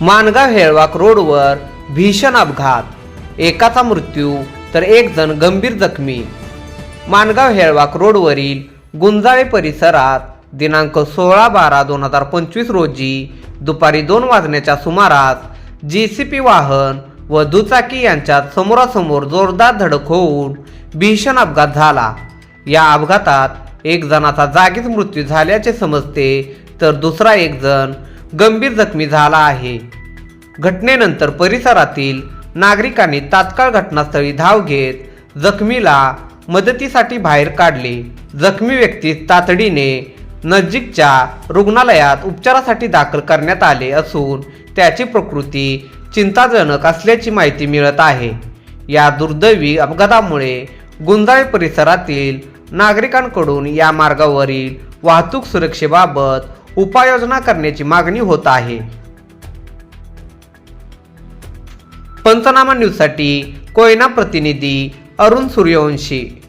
मानगाव हेळवाक रोडवर भीषण अपघात. एकाचा मृत्यू तर एक जण गंभीर जखमी. मानगाव हेळवाक रोडवरील गुंजाळे परिसरात दिनांक सोळा बारा दोन हजार पंचवीस रोजी दुपारी दोन वाजण्याच्या सुमारास जी सी पी वाहन व दुचाकी यांच्यात समोरासमोर जोरदार धडक होऊन भीषण अपघात झाला. या अपघातात एक जणाचा जागीच मृत्यू झाल्याचे समजते तर दुसरा एक जण गंभीर जखमी झाला आहे. घटनेनंतर परिसरातील नागरिकांनी तात्काळ घटनास्थळी धाव घेत जखमीला मदतीसाठी बाहेर काढले. जखमी व्यक्ती तातडीने नजीकच्या रुग्णालयात उपचारासाठी दाखल करण्यात आले असून त्याची प्रकृती चिंताजनक असल्याची माहिती मिळत आहे. या दुर्दैवी अपघातामुळे गुंजाळे परिसरातील नागरिकांकडून या मार्गावरील वाहतूक सुरक्षेबाबत उपाययोजना करण्याची मागणी होत आहे. पंचनामा न्यूजसाठी कोयना प्रतिनिधी अरुण सूर्यवंशी.